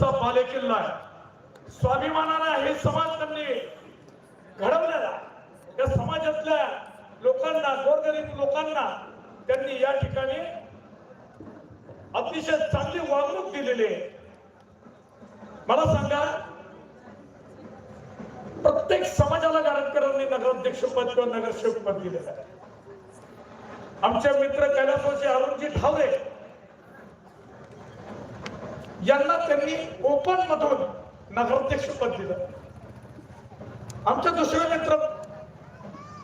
आमचा बालेकिल्ला आहे. स्वाभिमानाला हे समाज त्यांनी घडवलेला या समाजातल्या लोकांना गोरगरीब लोकांना त्यांनी या ठिकाणी अतिशय चांगली वागणूक दिलेली आहे. मला सांगा प्रत्येक समाजाला गारटकरांनी नगराध्यक्ष पद किंवा नगरसेवक पद दिलेलं आहे. आमचे मित्र कैलासवासी अरुणजी ठावरे यांना त्यांनी ओपन मधून नगराध्यक्ष पद दिलं. आमचे दुसरे मित्र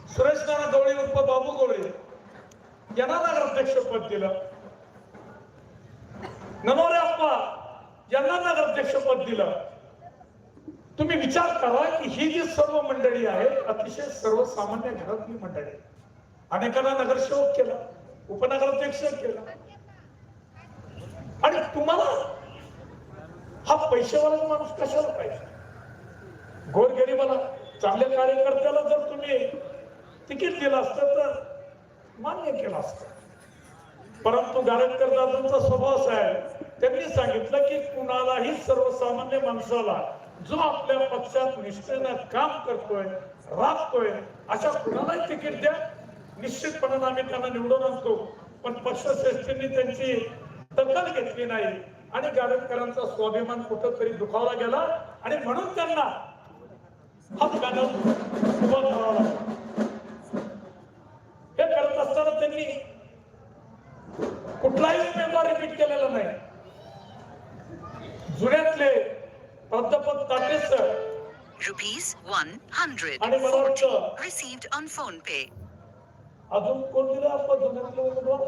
सुरेश नाना गवळी उर्फ बाबू गोळे यांना नगराध्यक्ष पद दिलं. नमोरे अप्पा यांना नगराध्यक्ष पद दिलं. तुम्ही विचार करा की ही जी सर्व मंडळी आहे अतिशय सर्वसामान्य घरातली मंडळी. अनेकांना नगरसेवक केला उपनगराध्यक्ष केला. आणि तुम्हाला हा पैसेवाला माणूस कशाला पाहिजे? गोरगरीबाला चांगल्या कार्यकर्त्याला जर तुम्ही तिकीट दिलं असतं तर मान्य केलं असतं. परंतु गारटकर दादांचा स्वभाव असा आहे त्यांनी सांगितलं की कुणालाही सर्वसामान्य माणसाला जो आपल्या पक्षात निष्ठेनं काम करतोय राबतोय अशा कुणालाही तिकीट द्या. निश्चितपणानं आम्ही त्यांना निवडून आणतो. पण पक्षश्रेष्ठींनी त्यांची दखल घेतली नाही. आणि गाडतकरांचा स्वाभिमान कुठंतरी दुखावला गेला आणि म्हणून त्यांना हा उभा करावा हे करत असताना त्यांनी कुठलाही उमेदवार रिपीट केलेला नाही. जुन्यातले प्राध्यापक ताटे सर Rupees आणि मला 140 वाटतं received on phone pay. अजून कोण दिलं आपण जुन्यातले उमेदवार?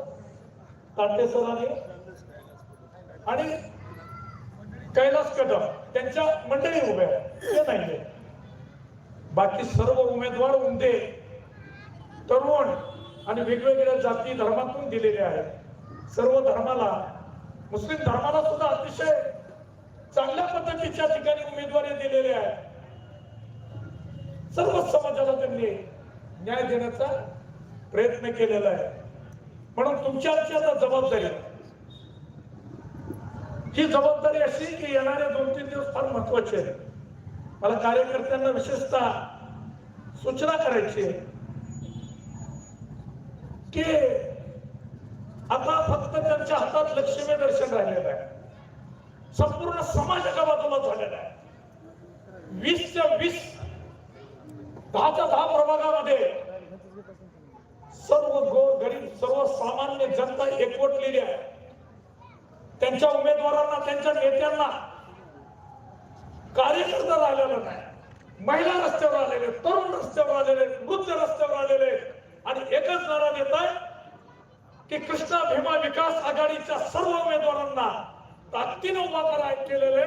ताटे सर आणि आणि कैलास कदम त्यांच्या मंडळी उभ्या ते नाहीये बाकी सर्व उमेदवार उमदे तरुण आणि वेगवेगळ्या जाती धर्मातून दिलेले आहेत. सर्व धर्माला मुस्लिम धर्माला सुद्धा अतिशय चांगल्या पद्धतीच्या ठिकाणी उमेदवारी दिलेले आहे. सर्व समाजाला त्यांनी न्याय देण्याचा प्रयत्न केलेला आहे. म्हणून तुमच्या जबाबदारी आहे. ही जबाबदारी अशी की येणारे दोन तीन दिवस फार महत्त्वाचे आहे मला कार्यकर्त्यांना विशेषतः सूचना करायची आहे की आता फक्त त्यांच्या हातात लक्ष्मी दर्शन राहिलेलं आहे. संपूर्ण समाज एका बाजूला झालेला आहे. वीसच्या वीस दहाच्या दहा प्रभागामध्ये सर्व गोर गरीब सर्व सामान्य जनता एकवटलेली आहे. त्यांच्या उमेदवारांना त्यांच्या नेत्यांना कार्यकर्ता राहिलेला नाही. महिला रस्त्यावर आलेले तरुण रस्त्यावर आलेले वृद्ध रस्त्यावर आलेले. आणि एकच नारा देत आहे की कृष्णा भीमा विकास आघाडीच्या सर्व उमेदवारांना ताकदीने उभा करा केलेले.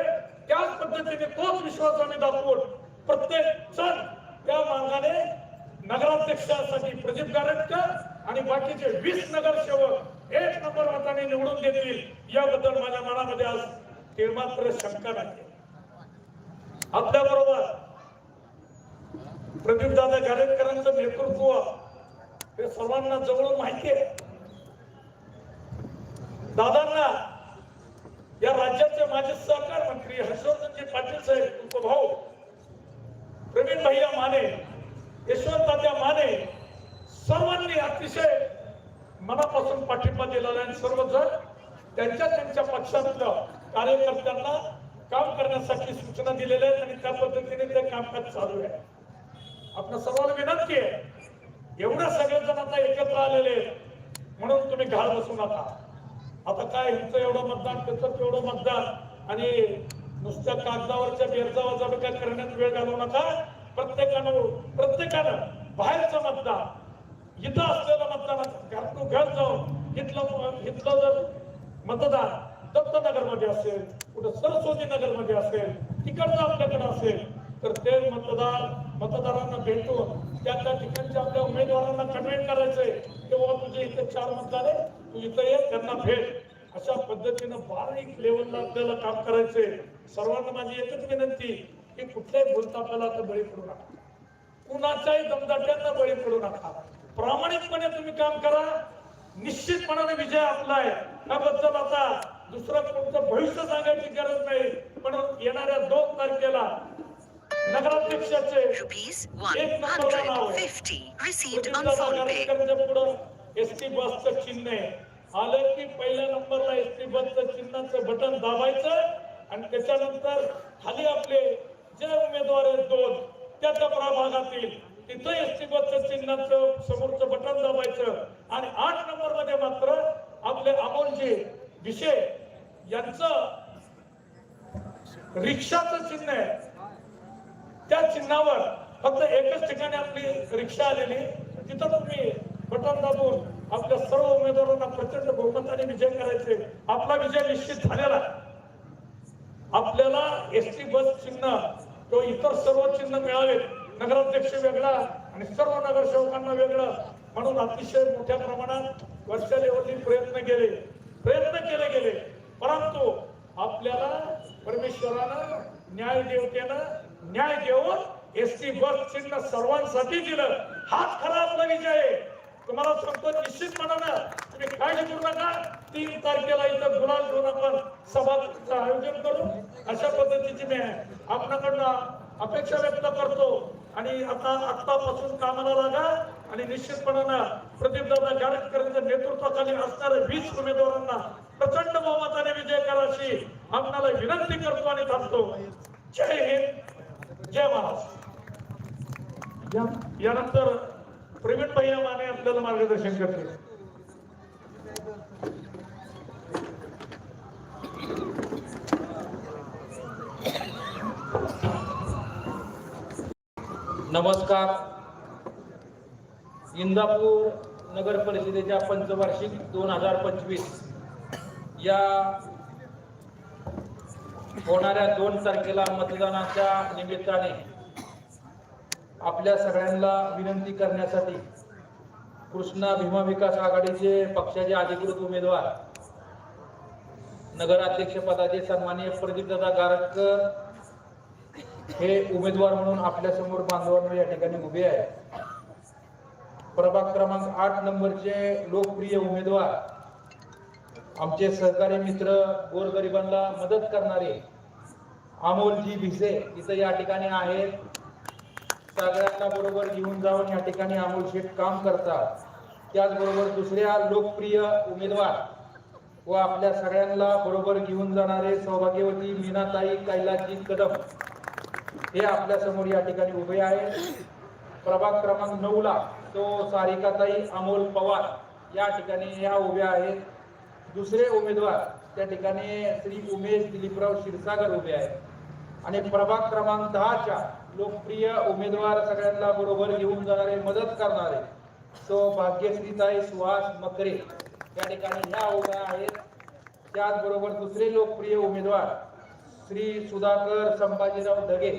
त्याच पद्धतीने तोच विश्वास आम्ही दाखवून प्रत्येक जण त्या मार्गाने नगराध्यक्षासाठी प्रदीप गारटकर आणि बाकीचे वीस नगरसेवक एक नंबर मताने निवडून देतील याबद्दल माझ्या मनामध्ये आज ते मात्र शंका नाही आपल्या बरोबर प्रदीप दादा गारेकरांचं नेतृत्व हे सर्वांना जवळून माहिती आहे. दादांना या राज्याचे माजी सहकार मंत्री हर्षवर्धनजी पाटील साहेब तुमचा भाऊ प्रवीण भैया माने यशवंत माने सर्वांनी अतिशय मनापासून पाठिंबा दिलेला आहे. सर्वजण त्यांच्या त्यांच्या पक्षातल्या कार्यकर्त्यांना काम करण्यासाठी सूचना दिलेल्या आहेत आणि त्या पद्धतीने ते कामकाज चालू आहे. आपण सर्वांना विनंती आहे एवढे सगळेजण आता एकत्र आलेले म्हणून तुम्ही घाल बसू नका. आता काय ह्यांचं एवढं मतदान त्याचं तेवढं मतदान आणि नुसत्या कागदावरच्या बेरजावाजा काय करण्यात वेळ घालवू नका. प्रत्येकानं प्रत्येकानं बाहेरचं मतदान इथं असलेलं मतदानाचं घरातून घर जाऊन इथलं इथलं जर मतदार दत्तनगरमध्ये असेल कुठं सरस्वती नगरमध्ये असेल तिकडचं आपल्याकडे असेल तर ते मतदार मतदारांना भेटून त्या त्या ठिकाणच्या आपल्या उमेदवारांना कन्व्हेंट करायचंय तेव्हा तुझे इथे चार मतदार आहे तू इथं ये त्यांना भेट. अशा पद्धतीनं बारीक लेवलला आपल्याला काम करायचंय सर्वांना माझी एकच विनंती की कुठल्याही बोलता आपल्याला आता बळी पडू नका. कुणाच्याही दमदाट्यांना बळी पडू नका. प्रामाणिकपणे तुम्ही काम करा. निश्चितपणाने विजय आपला आहे त्याबद्दल आता दुसरं कोणतं भविष्य सांगायची गरज नाही. पण येणाऱ्या दोन तारखेला नगराध्यक्षाचे एक नंबरला नाव आहे. 150 received on Pradipdada phone pay. गाडेकरांच्या पुढं एस टी बसचं चिन्ह आहे. आलं की पहिल्या नंबरला एस टी बसचं चिन्हाचं बटन दाबायचं आणि त्याच्यानंतर खाली आपले जे उमेदवार आहेत दोन त्या त्या प्रभागातील तिथं एस टी बसचं चिन्हाचं समोरचं बटन दाबायचं आणि आठ नंबरमध्ये मात्र आपले अमोलजी विषय यांचं रिक्षाचं चिन्ह आहे. त्या चिन्हावर फक्त एकच ठिकाणी आपली रिक्षा आलेली तिथं तुम्ही बटन दाबून आपल्या सर्व उमेदवारांना प्रचंड बहुमताने विजय करायचे. आपला विजय निश्चित झालेला आपल्याला एस टी बस चिन्ह किंवा इतर सर्व चिन्ह मिळावेत. नगराध्यक्ष वेगळा आणि सर्व नगरसेवकांना वेगळं म्हणून अतिशय मोठ्या प्रमाणात वर्षा लेवलनी प्रयत्न केले. प्रयत्न केले गेले. परंतु आपल्याला परमेश्वरानं न्याय देवतेनं न्याय देऊन एस टी बस चिन्ह सर्वांसाठी दिलं. हाच खरा आपला विजय आहे. तुम्हाला सांगतो म्हणाला तुम्ही काळजी करू नका. तीन तारखेला इथं गुलाल घेऊन आपण सभाचं आयोजन करू. अशा पद्धतीची मी आपणाकडनं अपेक्षा व्यक्त करतो. आणि आता आत्तापासून कामाला लागा आणि निश्चितपणानं प्रदीपदादा गारटकरांच्या नेतृत्वाखाली असणाऱ्या वीस उमेदवारांना प्रचंड बहुमताने विजय कराशी आपणाला विनंती करतो आणि थांबतो. जय हिंद जय महाराष्ट्र. या- यानंतर प्रवीण भैया माने आपल्याला मार्गदर्शन करतील. नमस्कार. इंदापूर नगर परिषदेच्या पंचवार्षिक दोन हजार पंचवीस या होणाऱ्या दोन तारखेला मतदानाच्या निमित्ताने आपल्या सगळ्यांना विनंती करण्यासाठी कृष्णा भीमा विकास आघाडीचे पक्षाचे अधिकृत उमेदवार नगराध्यक्षपदाचे सन्माननीय प्रदीपदादा गारटकर हे उमेदवार म्हणून आपल्यासमोर बांधवांवर या ठिकाणी उभे आहे. प्रभाग क्रमांक आठ नंबरचे लोकप्रिय उमेदवार आमचे सहकारी मित्र गोरगरिबांना मदत करणारे अमोलजी भिसे इथं या ठिकाणी आहेत. सगळ्यांना बरोबर घेऊन जाऊन या ठिकाणी अमोल शेठ काम करतात. त्याचबरोबर दुसऱ्या लोकप्रिय उमेदवार व आपल्या सगळ्यांना बरोबर घेऊन जाणारे सौभाग्यवती मीनाताई कैलासजी कदम. हे आपल्यासमोर या ठिकाणी उभे आहेत प्रभाग क्रमांक नऊ ला तो सारिकाताई अमोल पवार या ठिकाणी या उभ्या आहेत. दुसरे उमेदवार त्या ठिकाणी श्री उमेश दिलीपराव क्षीरसागर उभे आहेत. आणि प्रभाग क्रमांक दहाच्या लोकप्रिय उमेदवार सगळ्यांना बरोबर घेऊन जाणारे मदत करणारे तो भाग्यश्रीताई सुहास मकरे या ठिकाणी ह्या उभ्या आहेत. त्याचबरोबर दुसरे लोकप्रिय उमेदवार श्री सुधाकर संभाजीराव ढगे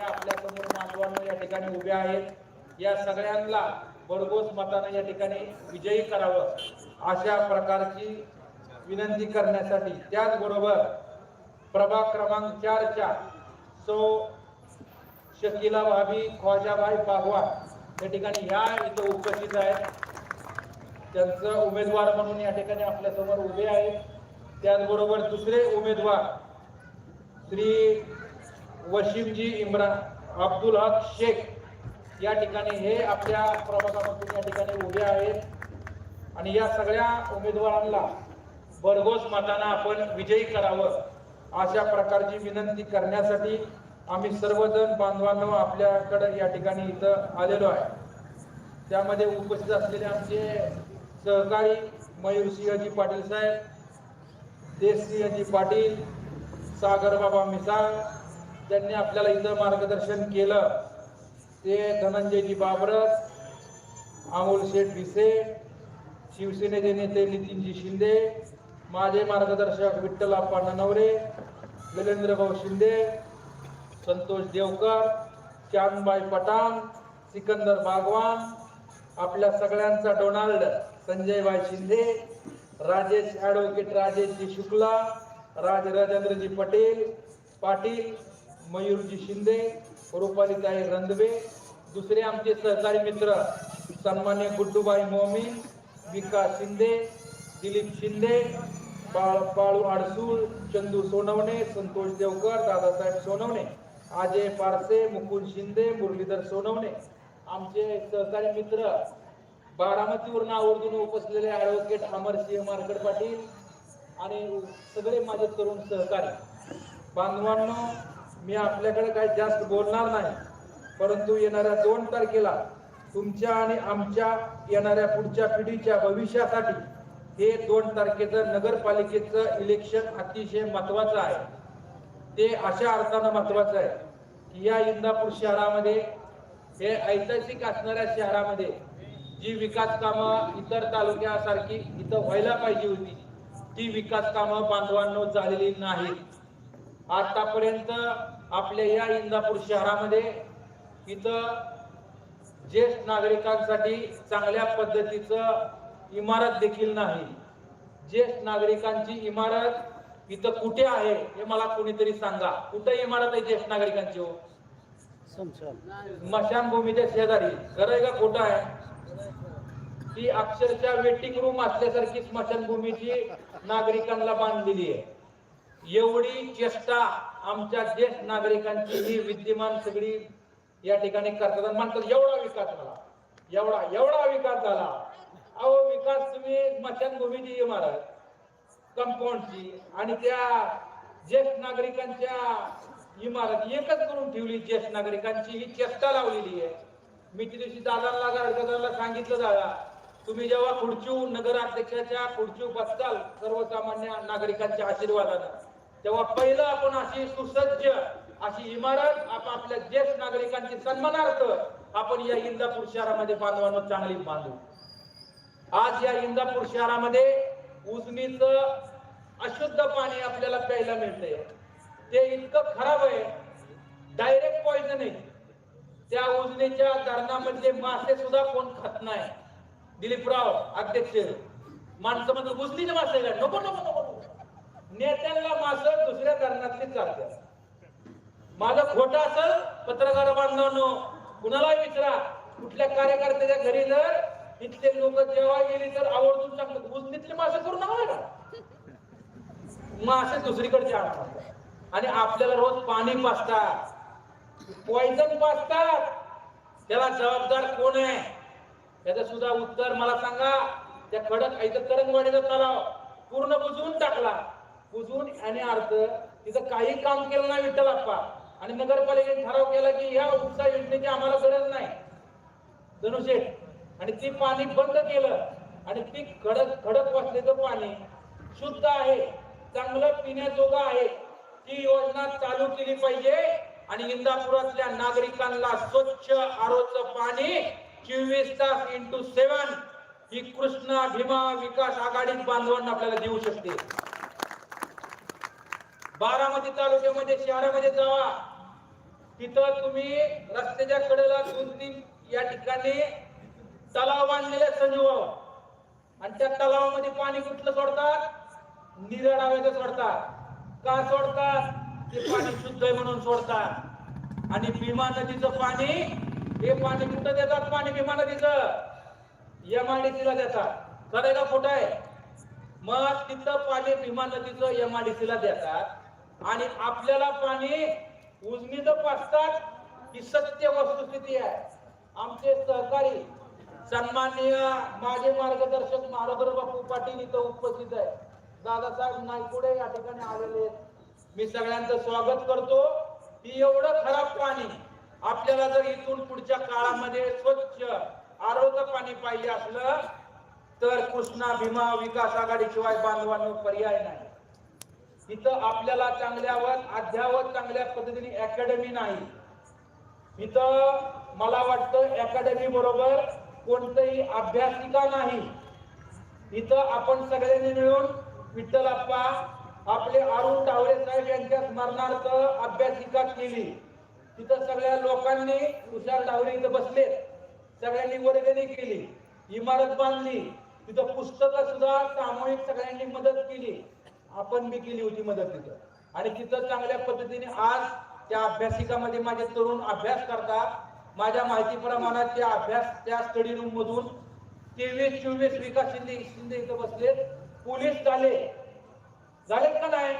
या आपल्यासमोर मानवांना या ठिकाणी उभे आहेत. या सगळ्यांना भरघोस मताने या ठिकाणी विजयी करावं अशा प्रकारची विनंती करण्यासाठी. त्याचबरोबर प्रभाग क्रमांक चारच्या सो शकिला भाभी ख्वाजाभाई बागवा या ठिकाणी ह्या इथं उपस्थित आहेत. त्यांचं उमेदवार म्हणून या ठिकाणी आपल्यासमोर उभे आहेत. त्याचबरोबर दुसरे उमेदवार श्री वशिमजी इम्रान अब्दुल हक शेख या ठिकाणी हे आपल्या प्रभागापासून या ठिकाणी उभे आहेत. आणि या सगळ्या उमेदवारांना भरघोस मताना आपण विजयी करावं अशा प्रकारची विनंती करण्यासाठी आम्ही सर्वजण बांधवांनो आपल्याकडे या ठिकाणी इथं आलेलो आहे. त्यामध्ये उपस्थित असलेले आमचे सहकारी मयूरसिंहजी पाटील साहेब देशसिंहजी पाटील सागर बाबा मिसाळ त्यांनी आपल्याला इथं मार्गदर्शन केलं ते धनंजयजी बाबरस अमोल शेठ भिसे शिवसेनेचे नेते नितीनजी शिंदे माझे मार्गदर्शक विठ्ठल आप्पा नवरे विरेंद्रभाऊ शिंदे संतोष देवकर चांदबाई पठाण सिकंदर बागवान आपल्या सगळ्यांचा डोनाल्ड संजयबाई शिंदे राजेश ॲडव्होकेट राजेशजी शुक्ला राज राजेंद्रजी पटेल पाटील मयूरजी शिंदे रुपालीताई रंधवे दुसरे आमचे सहकारी मित्र सन्मान्य गुड्डूबाई मोमीन विकास शिंदे दिलीप शिंदे बाळ बाळू आडसूळ चंदू सोनवणे संतोष देवकर दादासाहेब सोनवणे अजय पारसे मुकुंद शिंदे मुरलीधर सोनवणे. आमचे सहकारी मित्र बारामतीवरून आवर्जून उपसलेले ऍडव्होकेट अमरसिंह मार्कड पाटील आणि सगळे माझे तरुण सहकारी. बांधवांनो मी आपल्याकडे काही जास्त बोलणार नाही परंतु येणाऱ्या दोन तारखेला तुमच्या आणि आमच्या येणाऱ्या पुढच्या पिढीच्या भविष्यासाठी हे दोन तारखेचं नगरपालिकेचं इलेक्शन अतिशय महत्वाचं आहे. ते अशा अर्थानं महत्वाचं आहे की या इंदापूर शहरामध्ये हे ऐतिहासिक असणाऱ्या शहरामध्ये जी विकास कामं इतर तालुक्यासारखी इथं व्हायला पाहिजे होती ती विकास कामं बांधवांनो झालेली नाहीत. आतापर्यंत आपल्या या इंदापूर शहरामध्ये इथं ज्येष्ठ नागरिकांसाठी चांगल्या पद्धतीचं इमारत देखील नाही. ज्येष्ठ नागरिकांची इमारत इथं कुठे आहे हे मला कोणीतरी सांगा. कुठे इमारत आहे ज्येष्ठ नागरिकांची हो? स्मशानभूमीच्या शेजारी. खरं आहे का खोटं आहे? ती अक्षरशः वेटिंग रूम असल्यासारखी स्मशानभूमीची नागरिकांना बांधलेली आहे. एवढी चेष्टा आमच्या ज्येष्ठ नागरिकांची ही विद्यमान सगळी या ठिकाणी करतात म्हणतात एवढा विकास झाला एवढा एवढा विकास झाला. अहो विकास तुम्ही स्मशानभूमीची इमारत कंपाऊंडची आणि त्या ज्येष्ठ नागरिकांच्या इमारत एकच करून ठेवली ज्येष्ठ नागरिकांची ही चेष्टा लावलेली आहे. मी त्या दिवशी दादांना गाडगदांना सांगितलं दादा तुम्ही जेव्हा खुर्चीव नगराध्यक्षाच्या खुर्चीव बसताल सर्वसामान्य नागरिकांच्या आशीर्वादानं तेव्हा पहिलं आपण अशी सुसज्ज अशी इमारत आपण आपल्या ज्येष्ठ नागरिकांची सन्मानार्थ आपण या इंदापूर शहरामध्ये बांधवांना चांगली बांधू. आज या इंदापूर शहरामध्ये उजनीचं अशुद्ध पाणी आपल्याला प्यायला मिळतंय. ते इतकं खराब आहे डायरेक्ट पॉइझन आहे. त्या उजनीच्या धरणामधले मासे सुद्धा कोण खात नाही. दिलीपराव अध्यक्ष माणसं म्हणजे उजनीचे मासे नको नको नको नको. नेत्यांना मासं दुसऱ्या धरणातलीच चालतात माझं खोटं असेल पत्रकार बांधवांनो कुणालाही विचारा. कुठल्या कार्यकर्त्याच्या घरी जर इथले लोक जेव्हा गेली तर आवडून सांगतात उजनीतले मासे करू नका का मासे दुसरीकडचे आणतात आणि आपल्याला रोज पाणी पाचतात पॉइझन पाचतात त्याला जबाबदार कोण आहे? त्याचं सुद्धा उत्तर मला सांगा. त्या खडक ऐकत करंगवाडीचा तलाव. पूर्ण बुजवून टाकला. पुजून याने अर्थ तिचं काही काम केलं नाही विठ्ठल आप्पा. आणि नगरपालिकेने ठराव केला की ह्या उपसा योजनेची आम्हाला गरज नाही. धनुशेठ आणि ती पाणी बंद केलं आणि ती खडक खडक वाचलेलं पाणी शुद्ध आहे चांगलं पिण्याजोगं आहे. ती योजना चालू केली पाहिजे. आणि इंदापुरातल्या नागरिकांना स्वच्छ आरोचं पाणी चोवीस तास इंटू सेवन ही कृष्णा भीमा विकास आघाडीत बांधवांना आपल्याला देऊ शकते. बारामती तालुक्यामध्ये शहरामध्ये जावा. तिथं तुम्ही रस्त्याच्या कडेला दोन तीन या ठिकाणी तलाव बांधलेले संजीव आणि त्या तलावामध्ये पाणी कुठलं सोडतात? निरडाव्याचं सोडतात. का सोडतात? ते पाणी शुद्ध आहे म्हणून सोडतात. आणि भीमा नदीचं पाणी हे पाणी कुठं देतात? पाणी भीमा नदीचं. एमआयडीसीला देतात. खरं का खोटं आहे? मग तिथं पाणी भीमा नदीचं एमआयडीसीला देतात. आणि आपल्याला पाणी उजनीचं पाचतात ही सत्य वस्तुस्थिती आहे. आमचे सहकारी सन्माननीय माझे मार्गदर्शक मारोगर बापू पाटील इथं उपस्थित आहे दादासाहेब नायकुडे या ठिकाणी आलेले मी सगळ्यांचं स्वागत करतो. की एवढं खराब पाणी आपल्याला जर इथून पुढच्या काळामध्ये स्वच्छ आरोग्य पाणी पाहिजे असलं तर कृष्णा भीमा विकास आघाडी शिवाय पर्याय नाही. इथं आपल्याला चांगल्यावर अध्यावत चांगल्या पद्धतीने अकॅडमी नाही. इथं मला वाटतं अकॅडमी बरोबर कोणतंही अभ्यासिका नाही. इथं आपण सगळ्यांनी मिळून विठ्ठलाप्पा आपले अरुण टावरे साहेब यांच्या स्मरणार्थ अभ्यासिका केली. तिथं सगळ्या लोकांनी तुषार टावरे इथं बसले सगळ्यांनी वर्गणी केली. इमारत बांधली. तिथं पुस्तकं सुद्धा सामूहिक सगळ्यांनी मदत केली. आपण बी केली होती मदत तिथं. आणि तिथं चांगल्या पद्धतीने आज त्या अभ्यासिकामध्ये माझे तरुण अभ्यास करतात. माझ्या माहितीप्रमाणे त्या अभ्यास त्या स्टडी रूम मधून तेवीस चोवीस विकास शिंदे शिंदे इथं बसले. पोलीस झाले. झालेत का नाही?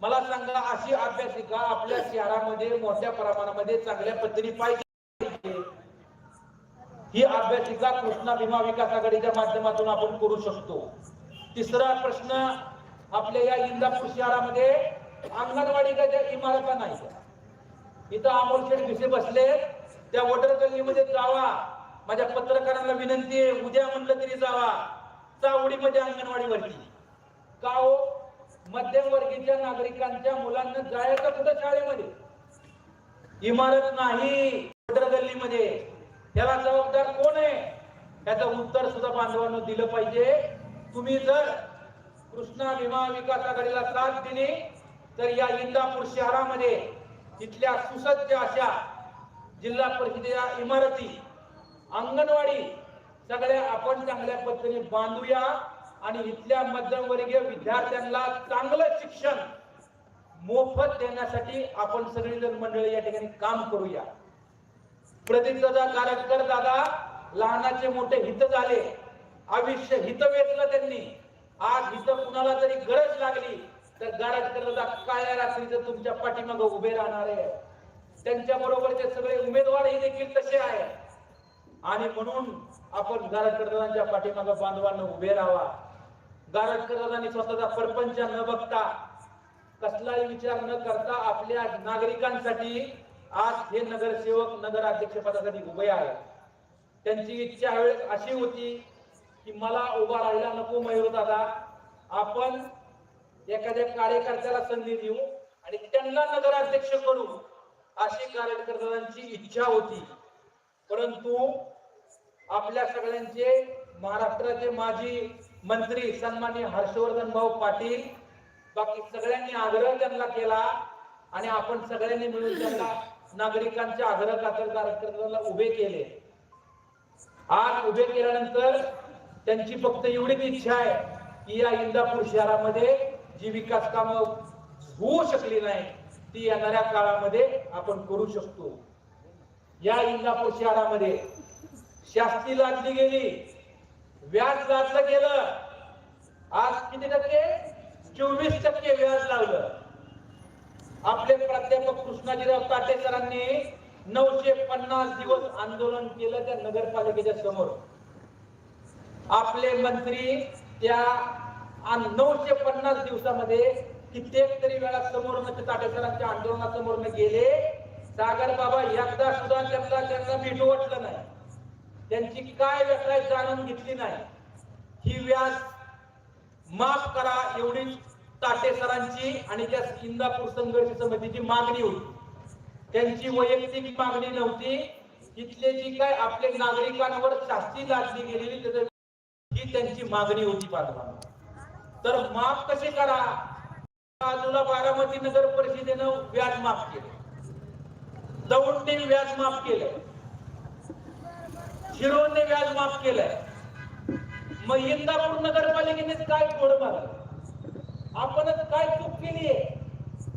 मला सांगा अशी अभ्यासिका आपल्या शहरामध्ये मोठ्या प्रमाणामध्ये चांगल्या पद्धतीने पाहिजे. ही अभ्यासिका कृष्णा भीमा विकास आघाडीच्या माध्यमातून आपण करू शकतो. तिसरा प्रश्न आपल्या या इंदापूर शहरामध्ये अंगणवाडी त्या इमारता नाही? इथं अमोल शेठ बसले. त्या वॉटर गल्लीमध्ये जावा. माझ्या पत्रकारांना विनंती आहे उद्या म्हणलं तरी जावा. चावडीमध्ये म्हणजे अंगणवाडीवरती. का हो? मध्यमवर्गीय नागरिकांच्या मुलांना जायचं कुठं शाळेमध्ये? इमारत नाही वॉटर गल्लीमध्ये याला जबाबदार कोण आहे? याचं उत्तर सुद्धा बांधवांना दिलं पाहिजे. तुम्ही जर कृष्णा भीमा विकास आघाडीला साथ दिली तर या इंदापूर शहरामध्ये इथल्या सुसज्ज अशा जिल्हा परिषदेच्या इमारती अंगणवाडी सगळ्या आपण चांगल्या पद्धतीने बांधूया आणि इथल्या मध्यमवर्गीय विद्यार्थ्यांना चांगलं शिक्षण मोफत देण्यासाठी आपण सगळेजण मंडळी या ठिकाणी काम करूया. प्रदीप दादा दादा लहानाचे मोठे हित झाले. आयुष्य हित वेचलं त्यांनी. आज इथं कुणाला तरी गरज लागली तर गरज करता काळ्या रात्रीचं तुमच्या पाठीमागे उभे राहणार आहे त्यांच्या बरोबरचे सगळे उमेदवारही देखील तसे आहे आणि म्हणून आपण गारटकर दादांच्या बांधवांना उभे राहावा. गारटकर स्वतःचा परपंच न बघता कसलाही विचार न करता आपल्या नागरिकांसाठी आज हे नगरसेवक नगराध्यक्ष पदासाठी उभे आहेत. त्यांची इच्छा वेळेस अशी होती की मला उभा राहायला नको मयूर दादा. आपण एखाद्या कार्यकर्त्याला संधी देऊ आणि त्यांना नगराध्यक्ष करू अशी कार्यकर्त्यांची इच्छा होती. परंतु आपल्या सगळ्यांचे महाराष्ट्राचे माजी मंत्री सन्माननीय हर्षवर्धन भाऊ पाटील बाकी सगळ्यांनी आग्रह त्यांना केला आणि आपण सगळ्यांनी मिळून त्यांना नागरिकांच्या आग्रह कार्यकर्त्यांना उभे केले. आज उभे केल्यानंतर त्यांची फक्त एवढीच इच्छा आहे की या इंदापूर शहरामध्ये जी विकास कामं होऊ शकली नाही ती येणाऱ्या काळामध्ये आपण करू शकतो. या इंदापूर शहरामध्ये शास्ती लादली गेली व्याज लादलं गेलं आज किती टक्के? चोवीस टक्के व्याज लावलं आपले प्राध्यापक कृष्णाजीराव काटे सरांनी नऊशे पन्नास दिवस आंदोलन केलं त्या नगरपालिकेच्या समोर. आपले मंत्री त्या नऊशे पन्नास दिवसामध्ये कित्येक तरी वेळा समोर म्हणजे ताटेसरांच्या आंदोलनासमोर गेले. सागर बाबा एकदा सुद्धा त्यांना त्यांना भेटवटलं वाटलं नाही. त्यांची काय व्यथा जाणून घेतली नाही. ही व्याज माफ करा एवढी ताटेसरांची आणि त्या इंदापूर संघर्ष समितीची मागणी होती. त्यांची वैयक्तिक मागणी नव्हती. इथले जी काय आपले नागरिकांवर शास्ती लादली गेलेली त्याचं ही त्यांची मागणी होती बांधवांना तर माफ कसे करा? बाजूला बारामती नगर परिषदेनं व्याज माफ केलं. दौंडने व्याज माफ केलं. शिरोने व्याज माफ केलंय मग इंदापूर नगरपालिकेने काय थोडं मारलं आपणच काय चूक केली आहे